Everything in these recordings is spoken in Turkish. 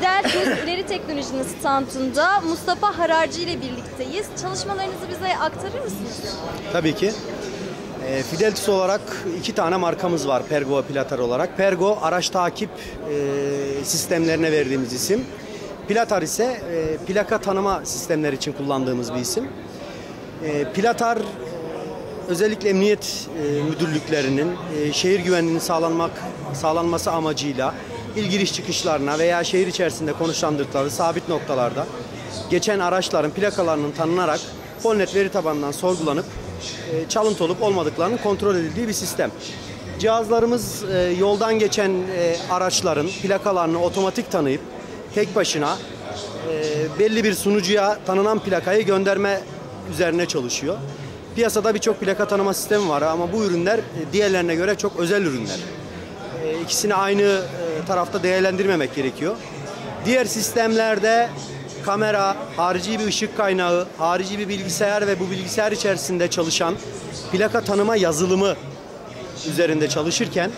Fideltus İleri Teknoloji'nin standında Mustafa Hararcı ile birlikteyiz. Çalışmalarınızı bize aktarır mısınız? Tabii ki. E, olarak iki tane markamız var Pergo ve Platar olarak. Pergo araç takip e, sistemlerine verdiğimiz isim. Platar ise e, plaka tanıma sistemleri için kullandığımız bir isim. E, Platar özellikle emniyet e, müdürlüklerinin şehir güvenliğinin sağlanmak sağlanması amacıyla il giriş çıkışlarına veya şehir içerisinde konuşlandırdıkları sabit noktalarda geçen araçların plakalarının tanınarak Polnet veri tabanından sorgulanıp e, çalıntı olup olmadıklarının kontrol edildiği bir sistem. Cihazlarımız e, yoldan geçen e, araçların plakalarını otomatik tanıyıp tek başına belli bir sunucuya tanınan plakayı gönderme üzerine çalışıyor. Piyasada birçok plaka tanıma sistemi var ama bu ürünler diğerlerine göre çok özel ürünler. E, İkisini aynı e, tarafta değerlendirmemek gerekiyor. Diğer sistemlerde kamera, harici bir ışık kaynağı, harici bir bilgisayar ve bu bilgisayar içerisinde çalışan plaka tanıma yazılımı üzerinde çalışırken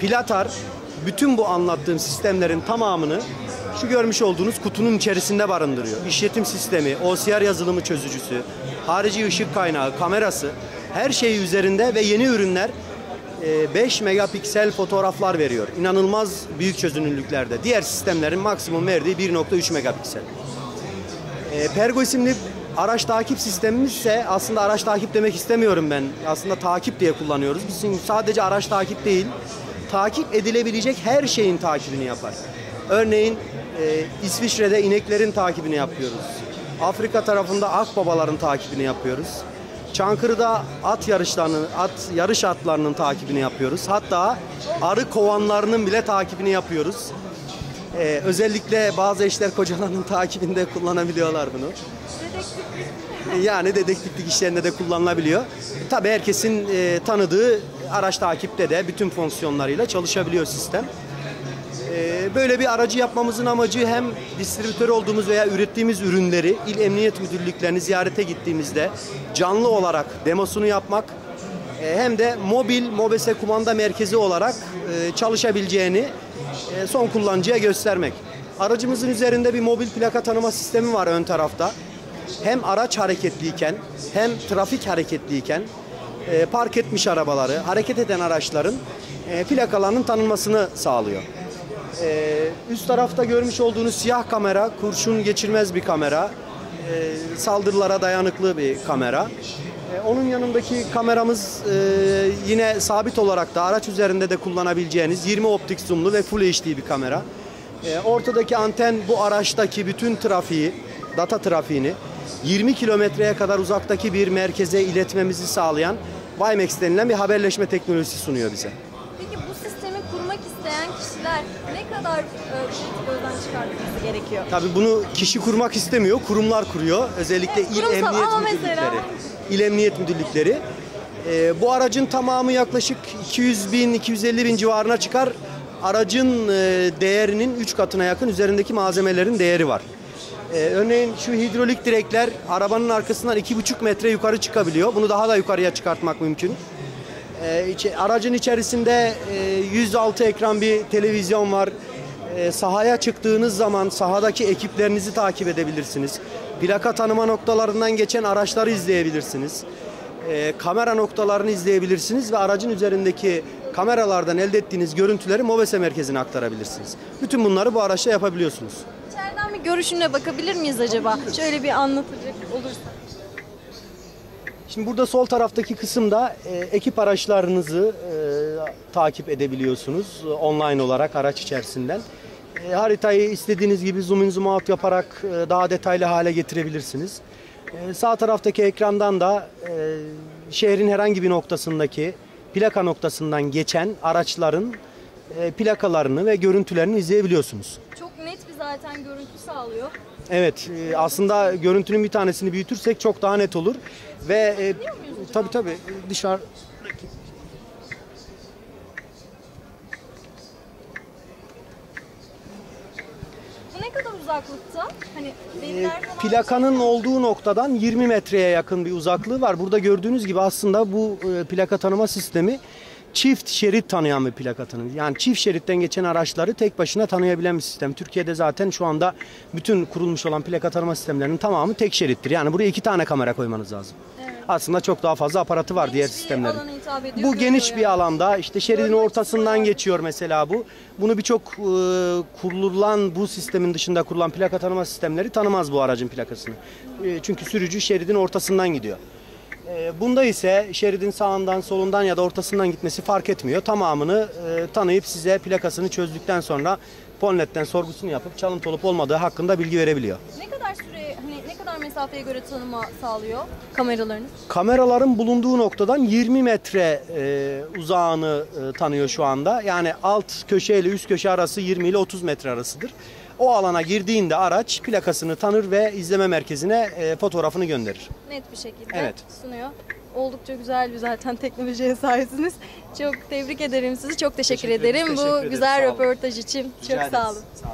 Platar bütün bu anlattığım sistemlerin tamamını şu görmüş olduğunuz kutunun içerisinde barındırıyor. İşletim sistemi, OCR yazılımı çözücüsü, harici ışık kaynağı, kamerası her şeyi üzerinde ve yeni ürünler 5 megapiksel fotoğraflar veriyor. İnanılmaz büyük çözünürlüklerde. Diğer sistemlerin maksimum verdiği 1.3 megapiksel. E, Pergo isimli araç takip sistemimiz ise aslında araç takip demek istemiyorum ben. Aslında takip diye kullanıyoruz. Bizim sadece araç takip değil, takip edilebilecek her şeyin takibini yapar. Örneğin e, İsviçre'de ineklerin takibini yapıyoruz. Afrika tarafında akbabaların takibini yapıyoruz. Çankırı'da at yarışlarının, at yarış atlarının takibini yapıyoruz. Hatta arı kovanlarının bile takibini yapıyoruz. Ee, özellikle bazı eşler kocalarının takibinde kullanabiliyorlar bunu. Yani dedektiflik işlerinde de kullanılabiliyor. Tabii herkesin e, tanıdığı araç takipte de bütün fonksiyonlarıyla çalışabiliyor sistem. Böyle bir aracı yapmamızın amacı hem distribütör olduğumuz veya ürettiğimiz ürünleri il emniyet müdürlüklerini ziyarete gittiğimizde canlı olarak demosunu yapmak e, hem de mobil MOBESE kumanda merkezi olarak e, çalışabileceğini e, son kullanıcıya göstermek. Aracımızın üzerinde bir mobil plaka tanıma sistemi var ön tarafta. Hem araç hareketliyken hem trafik hareketliyken park etmiş arabaları, hareket eden araçların plakalarının tanınmasını sağlıyor. E, üst tarafta görmüş olduğunuz siyah kamera, kurşun geçirmez bir kamera. E, saldırılara dayanıklı bir kamera. E, onun yanındaki kameramız e, yine sabit olarak da araç üzerinde de kullanabileceğiniz 20 optik zoomlu ve full HD bir kamera. E, ortadaki anten bu araçtaki bütün trafiği, data trafiğini 20 kilometreye kadar uzaktaki bir merkeze iletmemizi sağlayan WiMAX denilen bir haberleşme teknolojisi sunuyor bize. Bu sistemi kurmak isteyen kişiler ne kadar e, gözden çıkartması gerekiyor? Tabii bunu kişi kurmak istemiyor, kurumlar kuruyor. Özellikle Evet, il emniyet müdürlükleri. mesela- İl emniyet müdürlükleri. Ee, bu aracın tamamı yaklaşık 200 bin, 250 bin civarına çıkar. Aracın e, değerinin 3 katına yakın üzerindeki malzemelerin değeri var. Ee, örneğin şu hidrolik direkler arabanın arkasından 2,5 metre yukarı çıkabiliyor. Bunu daha da yukarıya çıkartmak mümkün. Ee, içi- aracın içerisinde e, 106 ekran bir televizyon var. Ee, sahaya çıktığınız zaman sahadaki ekiplerinizi takip edebilirsiniz. Plaka tanıma noktalarından geçen araçları izleyebilirsiniz. Ee, kamera noktalarını izleyebilirsiniz ve aracın üzerindeki kameralardan elde ettiğiniz görüntüleri MOBESE merkezine aktarabilirsiniz. Bütün bunları bu araçla yapabiliyorsunuz. İçeriden bir görüşüne bakabilir miyiz acaba? Şöyle bir anlatacak olursa. Şimdi burada sol taraftaki kısımda e, ekip araçlarınızı e, takip edebiliyorsunuz e, online olarak araç içerisinden. E, haritayı istediğiniz gibi zoom in zoom out yaparak e, daha detaylı hale getirebilirsiniz. E, sağ taraftaki ekrandan da e, şehrin herhangi bir noktasındaki plaka noktasından geçen araçların e, plakalarını ve görüntülerini izleyebiliyorsunuz. Çok zaten görüntü sağlıyor. Evet, e, aslında görüntünün bir tanesini büyütürsek çok daha net olur ve e, tabii tabii dışarı Bu ne kadar uzaklıkta? Hani e, plakanın olduğu noktadan 20 metreye yakın bir uzaklığı var. Burada gördüğünüz gibi aslında bu e, plaka tanıma sistemi çift şerit tanıyan bir plaka tanımı. Yani çift şeritten geçen araçları tek başına tanıyabilen bir sistem. Türkiye'de zaten şu anda bütün kurulmuş olan plaka tanıma sistemlerinin tamamı tek şerittir. Yani buraya iki tane kamera koymanız lazım. Aslında çok daha fazla aparatı var Geniş diğer sistemlerin. ediyor, Bu geniş görüyor bir yani. alanda işte şeridin Görmek ortasından istiyor. geçiyor mesela bu. Bunu birçok e, kurulan bu sistemin dışında kurulan plaka tanıma sistemleri tanımaz bu aracın plakasını. E, çünkü sürücü şeridin ortasından gidiyor. E, bunda ise şeridin sağından, solundan ya da ortasından gitmesi fark etmiyor. Tamamını e, tanıyıp size plakasını çözdükten sonra Polnet'ten sorgusunu yapıp çalıntı olup olmadığı hakkında bilgi verebiliyor. Ne kadar süre, hani ne kadar mesafeye göre tanıma sağlıyor kameralarınız? Kameraların bulunduğu noktadan 20 metre e, uzağını e, tanıyor şu anda. Yani alt köşe ile üst köşe arası 20 ile 30 metre arasıdır. O alana girdiğinde araç plakasını tanır ve izleme merkezine e, fotoğrafını gönderir. Net bir şekilde Evet. sunuyor. Oldukça güzel bir zaten teknolojiye sahipsiniz. Çok tebrik ederim sizi. Çok teşekkür, Teşekkür ederim teşekkür bu ederim. güzel Sağ röportaj için. Rica Çok sağ ederiz. olun. Sağ olun.